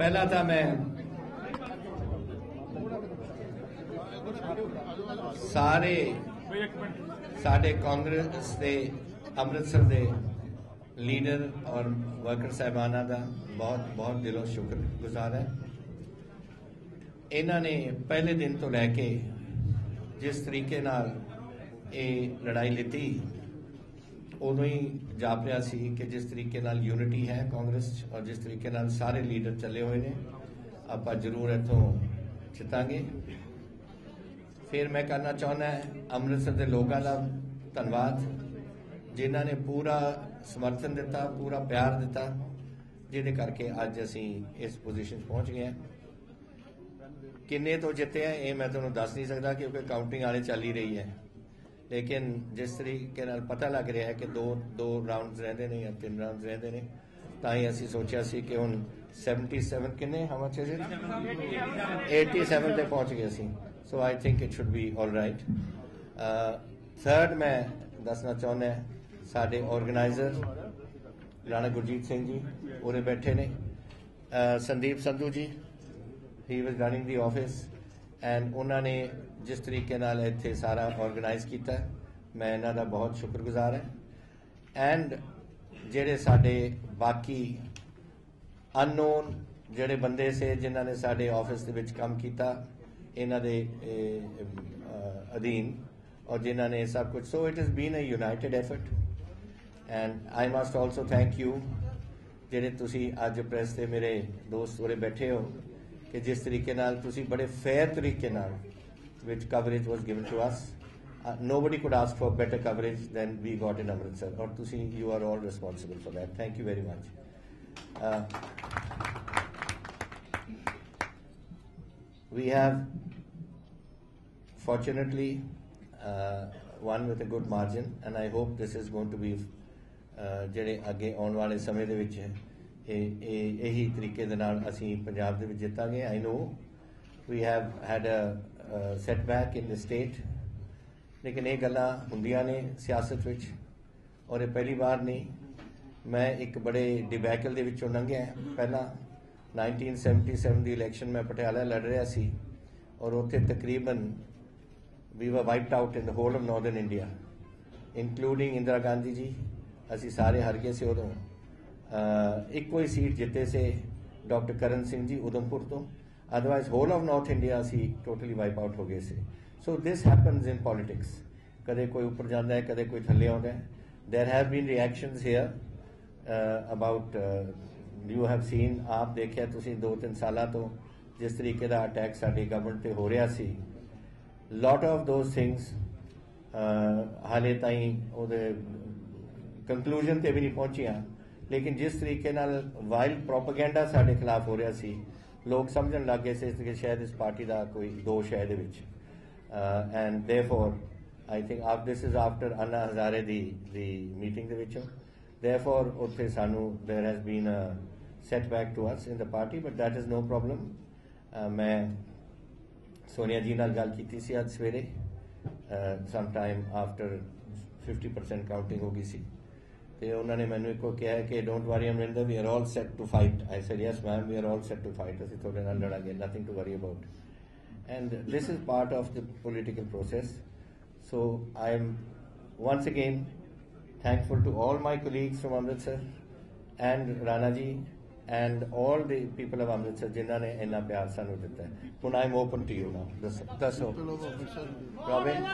ਪਹਿਲਾਂ ਤਾਂ ਮੈਂ ਸਾਰੇ ਸਾਡੇ ਕਾਂਗਰਸ ਦੇ, ਅੰਮ੍ਰਿਤਸਰ ਦੇ ਲੀਡਰ ਔਰ ਵਰਕਰ ਸਾਹਿਬਾਨਾਂ ਦਾ ਬਹੁਤ ਬਹੁਤ ਦਿਲੋਂ ਸ਼ੁਕਰਗੁਜ਼ਾਰ ਹੈ। ਇਹਨਾਂ ਨੇ ਪਹਿਲੇ ਦਿਨ ਤੋਂ ਲੈ ਕੇ ਜਿਸ ਤਰੀਕੇ ਨਾਲ ਇਹ ਲੜਾਈ ਲਿੱਤੀ ਉਦੋਂ ਹੀ ਜਾਪ ਰਿਹਾ ਸੀ ਕਿ ਜਿਸ ਤਰੀਕੇ ਨਾਲ ਯੂਨਿਟੀ ਹੈ ਕਾਂਗਰਸ 'ਚ ਔਰ ਜਿਸ ਤਰੀਕੇ ਨਾਲ ਸਾਰੇ ਲੀਡਰ ਚੱਲੇ ਹੋਏ ਨੇ, ਆਪਾਂ ਜ਼ਰੂਰ ਇੱਥੋਂ ਜਿੱਤਾਂਗੇ। ਫਿਰ ਮੈਂ ਕਰਨਾ ਚਾਹੁੰਦਾ ਅੰਮ੍ਰਿਤਸਰ ਦੇ ਲੋਕਾਂ ਦਾ ਧੰਨਵਾਦ, ਜਿਨ੍ਹਾਂ ਨੇ ਪੂਰਾ ਸਮਰਥਨ ਦਿੱਤਾ, ਪੂਰਾ ਪਿਆਰ ਦਿੱਤਾ, ਜਿਹਦੇ ਕਰਕੇ ਅੱਜ ਅਸੀਂ ਇਸ ਪੋਜੀਸ਼ਨ 'ਚ ਪਹੁੰਚ ਗਏ ਹਾਂ। ਕਿੰਨੇ ਤੋਂ ਜਿੱਤੇ ਆ, ਇਹ ਮੈਂ ਤੁਹਾਨੂੰ ਦੱਸ ਨਹੀਂ ਸਕਦਾ ਕਿਉਂਕਿ ਕਾਊਂਟਿੰਗ ਵਾਲੇ ਚੱਲ ਹੀ ਰਹੀ ਹੈ। ਲੇਕਿਨ ਜਿਸ ਤਰੀਕੇ ਨਾਲ ਪਤਾ ਲੱਗ ਰਿਹਾ ਹੈ ਕਿ ਦੋ ਦੋ ਰਾਉਂਡਸ ਰਹਿੰਦੇ ਨੇ ਜਾਂ ਤਿੰਨ ਰਾਉਂਡਸ ਰਹਿੰਦੇ ਨੇ, ਤਾਂ ਹੀ ਅਸੀਂ ਸੋਚਿਆ ਸੀ ਕਿ ਹੁਣ 77 ਕਿੰਨੇ ਹਾਊ ਮਚ 87 ਤੇ ਪਹੁੰਚ ਗਏ ਅਸੀਂ so I think it should be all right third ਮੈਂ ਦੱਸਣਾ ਚਾਹੁੰਦਾ ਸਾਡੇ ਆਰਗੇਨਾਈਜ਼ਰ ਰਾਣਾ ਗੁਰਜੀਤ ਸਿੰਘ ਜੀ, ਉਰੇ ਬੈਠੇ ਨੇ। Sandeep Sandhu ji he was running the office and ਉਹਨਾਂ ਨੇ ਜਿਸ ਤਰੀਕੇ ਨਾਲ ਇੱਥੇ ਸਾਰਾ ਆਰਗੇਨਾਈਜ਼ ਕੀਤਾ, ਮੈਂ ਇਹਨਾਂ ਦਾ ਬਹੁਤ ਸ਼ੁਕਰਗੁਜ਼ਾਰ ਹਾਂ। ਐਂਡ ਜਿਹੜੇ ਸਾਡੇ ਬਾਕੀ ਅਨਨੋਨ ਜਿਹੜੇ ਬੰਦੇ ਸੇ ਜਿਨ੍ਹਾਂ ਨੇ ਸਾਡੇ ਆਫਿਸ ਦੇ ਵਿੱਚ ਕੰਮ ਕੀਤਾ, ਇਹਨਾਂ ਦੇ ਅਧੀਨ, ਔਰ ਜਿਨ੍ਹਾਂ ਨੇ ਸਭ ਕੁਝ so it has been a united effort and I must also thank you ਜਿਹੜੇ ਤੁਸੀਂ ਅੱਜ ਪ੍ਰੈਸ ਤੇ ਮੇਰੇ ਦੋਸਤ ਉਰੇ ਬੈਠੇ ਹੋ ਕਿ ਜਿਸ ਤਰੀਕੇ ਨਾਲ ਤੁਸੀਂ ਬੜੇ ਫੇਅਰ ਤਰੀਕੇ ਨਾਲ which coverage was given to us. Uh, nobody could ask for better coverage than we got in Amritsar. Or to see you are all responsible for that. Thank you very much. Uh, we have fortunately uh, won with a good margin, and I hope this is going to be uh, ਜਿਹੜੇ ਅੱਗੇ ਆਉਣ ਵਾਲੇ ਸਮੇਂ ਦੇ ਵਿੱਚ ਇਹ ਇਹ ਇਹੀ ਤਰੀਕੇ ਦੇ ਨਾਲ ਅਸੀਂ ਪੰਜਾਬ ਦੇ ਵਿੱਚ ਜਿੱਤਾਂਗੇ। I know we have had a setback in the state ਲੇਕਿਨ ਇਹ ਗੱਲਾਂ ਹੁੰਦੀਆਂ ਨੇ ਸਿਆਸਤ ਵਿੱਚ ਔਰ ਇਹ ਪਹਿਲੀ ਵਾਰ ਨਹੀਂ। ਮੈਂ ਇੱਕ ਬੜੇ ਡਿਬੈਕਲ ਦੇ ਵਿੱਚੋਂ ਲੰਘਿਆ। ਪਹਿਲਾਂ 1977 ਦੀ ਇਲੈਕਸ਼ਨ ਮੈਂ ਪਟਿਆਲਾ ਲੜ ਰਿਹਾ ਸੀ ਔਰ ਉੱਥੇ ਤਕਰੀਬਨ we was wiped out in the whole of northern India including Indira Gandhi ji. ਅਸੀਂ ਸਾਰੇ ਹਰ ਗਏ ਸੀ ਉਦੋਂ। ਇੱਕੋ ਹੀ ਸੀਟ ਜਿੱਤੇ ਸੀ ਡਾਕਟਰ ਕਰਨ ਸਿੰਘ ਜੀ ਉਦਮਪੁਰ ਤੋਂ। Otherwise whole of north India C totally wipe out ਹੋ ਗਏ ਸੀ। ਸੋ ਦਿਸ ਹੈਪਨਸ ਇਨ ਪੋਲਿਟਿਕਸ ਕਦੇ ਕੋਈ ਉੱਪਰ ਜਾਂਦਾ ਹੈ ਕਦੇ ਕੋਈ ਥੱਲੇ ਆਉਂਦਾ ਹੈ। There have been reactions here uh, about uh, you have seen ਆਪ ਦੇਖਿਆ ਤੁਸੀਂ 2-3 ਸਾਲਾਂ ਤੋਂ ਜਿਸ ਤਰੀਕੇ ਦਾ ਅਟੈਕ ਸਾਡੀ ਗਵਰਨਮੈਂਟ ਤੇ ਹੋ ਰਿਹਾ ਸੀ। ਲੋਟ ਆਫ ਦੋਸ ਥਿੰਗਸ ਹਾਲੇ ਤਾਈਂ ਉਹਦੇ ਕੰਕਲੂਜਨ ਤੇ ਵੀ ਨਹੀਂ ਪਹੁੰਚੀਆਂ। ਲੇਕਿਨ ਜਿਸ ਤਰੀਕੇ ਨਾਲ ਵਾਈਲਡ ਪ੍ਰੋਪਗੈਂਡਾ ਸਾਡੇ ਖਿਲਾਫ ਹੋ ਰਿਹਾ ਸੀ ਲੋਕ ਸਮਝਣ ਲੱਗੇ ਸੀ ਕਿ ਸ਼ਾਇਦ ਇਸ ਪਾਰਟੀ ਦਾ ਕੋਈ ਦੋਸ਼ ਹੈ ਇਹਦੇ ਵਿੱਚ and therefore I think of this is after Anna Hazare ਦੀ ਦੀ ਮੀਟਿੰਗ ਦੇ ਵਿੱਚੋਂ ਦੇਰਫੋਰ ਉੱਥੇ ਸਾਨੂੰ there has been a setback to us in the party but that is no problem ਮੈਂ ਸੋਨੀਆ ਜੀ ਨਾਲ ਗੱਲ ਕੀਤੀ ਸੀ ਅੱਜ ਸਵੇਰੇ ਸਮ ਟਾਈਮ ਆਫਟਰ 50% ਕਾਊਂਟਿੰਗ ਹੋ ਗਈ ਸੀ ਤੇ ਉਹਨਾਂ ਨੇ ਮੈਨੂੰ ਇੱਕੋ ਕਿਹਾ ਕਿ don't worry Amarinder we are all set to fight I said yes ma'am we are all set to fight ਅਸੀਂ ਤੁਹਾਡੇ ਨਾਲ ਲੜਾਂਗੇ nothing to worry about and this is part of the political process so i am once again thankful to all my colleagues from amritsar and rana ji and all the people of amritsar ਜਿਨ੍ਹਾਂ ਨੇ ਇੰਨਾ ਪਿਆਰ ਸਾਨੂੰ ਦਿੱਤਾ ਹੈ ਹੁਣ I am open to you now ਦੱਸੋ ਦੱਸੋ ਰੋਬਿਨ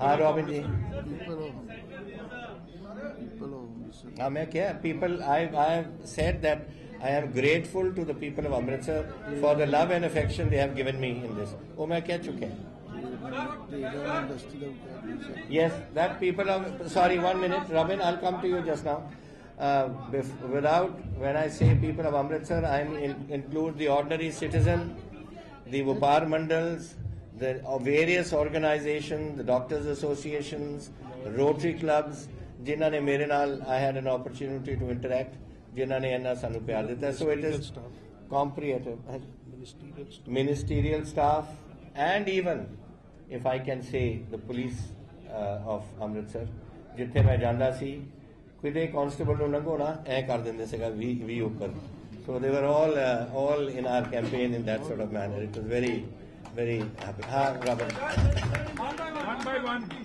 हाँ रॉबिन जी हाँ मैं क्या people I I said that I am grateful to the people of Amritsar for the love and affection they have given me in this. Oh, मैं कह Yes, that people of sorry, one minute, Robin, I'll come to you just now. Uh, without when I say people of Amritsar, I include the ordinary citizen, the Vupar mandals, the uh, various organizations, the doctors associations, Rotary clubs, ਜਿਨ੍ਹਾਂ ਨੇ ਮੇਰੇ ਨਾਲ I had an opportunity to interact, ਜਿਨ੍ਹਾਂ ਨੇ ਇੰਨਾ ਸਾਨੂੰ ਪਿਆਰ ਦਿੱਤਾ so it is comprehensive ministerial staff and even if I can say the police uh, of Amritsar ਜਿੱਥੇ ਮੈਂ ਜਾਂਦਾ ਸੀ ਕਿਤੇ ਕਾਂਸਟੇਬਲ ਨੂੰ ਲੰਘਾਉਣਾ ਐ ਕਰ ਦਿੰਦੇ ਸੀਗਾ ਵੀ ਵੀ ਉੱਪਰ so they were all all in our campaign in that sort of manner it was very very happy. One by one.